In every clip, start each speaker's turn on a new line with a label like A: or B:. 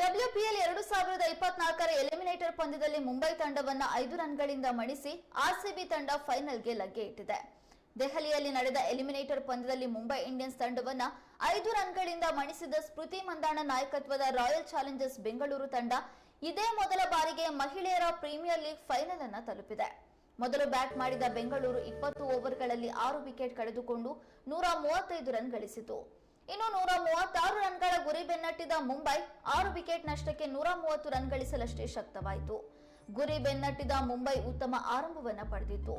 A: WPL ಎರಡು ಸಾವಿರದ ಇಪ್ಪತ್ನಾಲ್ಕರ ಎಲಿಮಿನೇಟರ್ ಪಂದ್ಯದಲ್ಲಿ ಮುಂಬೈ ತಂಡವನ್ನ ಐದು ರನ್ಗಳಿಂದ ಮಣಿಸಿ ಆರ್ಸಿಬಿ ತಂಡ ಫೈನಲ್ಗೆ ಲಗ್ಗೆ ಇಟ್ಟಿದೆ. ದೆಹಲಿಯಲ್ಲಿ ನಡೆದ ಎಲಿಮಿನೇಟರ್ ಪಂದ್ಯದಲ್ಲಿ ಮುಂಬೈ ಇಂಡಿಯನ್ಸ್ ತಂಡವನ್ನ ಐದು ರನ್ಗಳಿಂದ ಮಣಿಸಿದ ಸ್ಮೃತಿ ಮಂದಾಣ ನಾಯಕತ್ವದ ರಾಯಲ್ ಚಾಲೆಂಜರ್ಸ್ ಬೆಂಗಳೂರು ತಂಡ ಇದೇ ಮೊದಲ ಬಾರಿಗೆ ಮಹಿಳೆಯರ ಪ್ರೀಮಿಯರ್ ಲೀಗ್ ಫೈನಲ್ ಅನ್ನ ತಲುಪಿದೆ. ಮೊದಲು ಬ್ಯಾಟ್ ಮಾಡಿದ ಬೆಂಗಳೂರು ಇಪ್ಪತ್ತು ಓವರ್ಗಳಲ್ಲಿ ಆರು ವಿಕೆಟ್ ಕಳೆದುಕೊಂಡು ನೂರ ಮೂವತ್ತೈದು ರನ್ ಗಳಿಸಿತು. ಇನ್ನು ನೂರ ಮೂವತ್ತಾರು ರನ್ಗಳ ಗುರಿ ಬೆನ್ನಟ್ಟಿದ ಮುಂಬೈ ಆರು ವಿಕೆಟ್ ನಷ್ಟಕ್ಕೆ ನೂರ ಮೂವತ್ತು ರನ್ ಗಳಿಸಲಷ್ಟೇ ಶಕ್ತವಾಯಿತು. ಗುರಿ ಬೆನ್ನಟ್ಟಿದ ಮುಂಬೈ ಉತ್ತಮ ಆರಂಭವನ್ನ ಪಡೆದಿತ್ತು.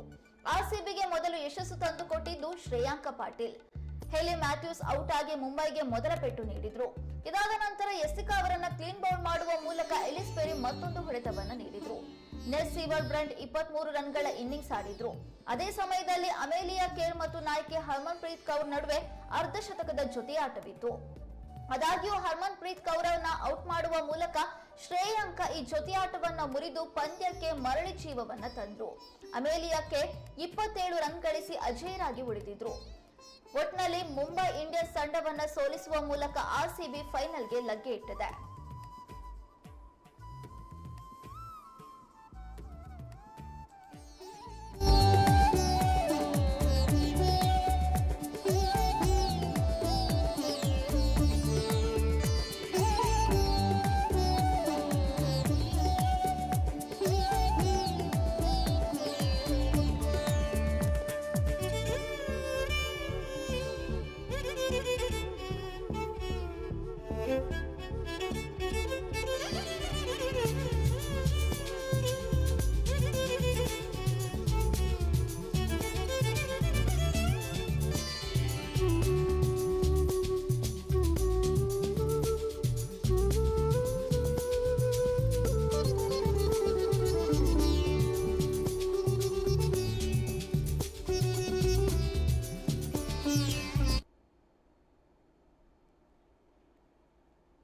A: ಆರ್ಸಿಬಿಗೆ ಮೊದಲು ಯಶಸ್ಸು ತಂದುಕೊಟ್ಟಿದ್ದು ಶ್ರೇಯಾಂಕ ಪಾಟೀಲ್. ಹೆಲಿ ಮ್ಯಾಥ್ಯೂಸ್ ಔಟ್ ಆಗಿ ಮುಂಬೈಗೆ ಮೊದಲ ಪೆಟ್ಟು ನೀಡಿದ್ರು. ಇದಾದ ನಂತರ ಎಸ್ಸಿಕಾ ಅವರನ್ನ ಕ್ಲೀನ್ ಬೌಲ್ ಮಾಡುವ ಮೂಲಕ ಎಲಿಸ್ ಪೆರಿ ಮತ್ತೊಂದು ಹೊಡೆತವನ್ನು ನೀಡಿದ್ರು. ನೆಸ್ ಸೀವರ್ ಬ್ರಂಟ್ ಇಪ್ಪತ್ತ್ ಮೂರು ರನ್ಗಳ ಇನ್ನಿಂಗ್ಸ್ ಆಡಿದ್ರು. ಅದೇ ಸಮಯದಲ್ಲಿ ಅಮೇಲಿಯಾ ಕೇರ್ ಮತ್ತು ನಾಯಕಿ ಹರ್ಮನ್ ಪ್ರೀತ್ ಕೌರ್ ನಡುವೆ ಅರ್ಧ ಶತಕದ ಜೊತೆಯಾಟವಿತ್ತು ಆದಾಗ್ಯೂ ಹರ್ಮನ್ ಪ್ರೀತ್ ಕೌರವನ್ನ ಔಟ್ ಮಾಡುವ ಮೂಲಕ ಶ್ರೇಯಾಂಕ ಈ ಜೊತೆಯಾಟವನ್ನ ಮುರಿದು ಪಂದ್ಯಕ್ಕೆ ಮರಳಿ ಜೀವವನ್ನ ತಂದ್ರು. ಅಮೇಲಿಯಾಕ್ಕೆ ಇಪ್ಪತ್ತೇಳು ರನ್ ಗಳಿಸಿ ಅಜೇಯರಾಗಿ ಉಳಿದಿದ್ರು. ಒಟ್ನಲ್ಲಿ ಮುಂಬೈ ಇಂಡಿಯನ್ಸ್ ತಂಡವನ್ನ ಸೋಲಿಸುವ ಮೂಲಕ ಆರ್ಸಿಬಿ ಫೈನಲ್ಗೆ ಲಗ್ಗೆ ಇಟ್ಟಿದೆ.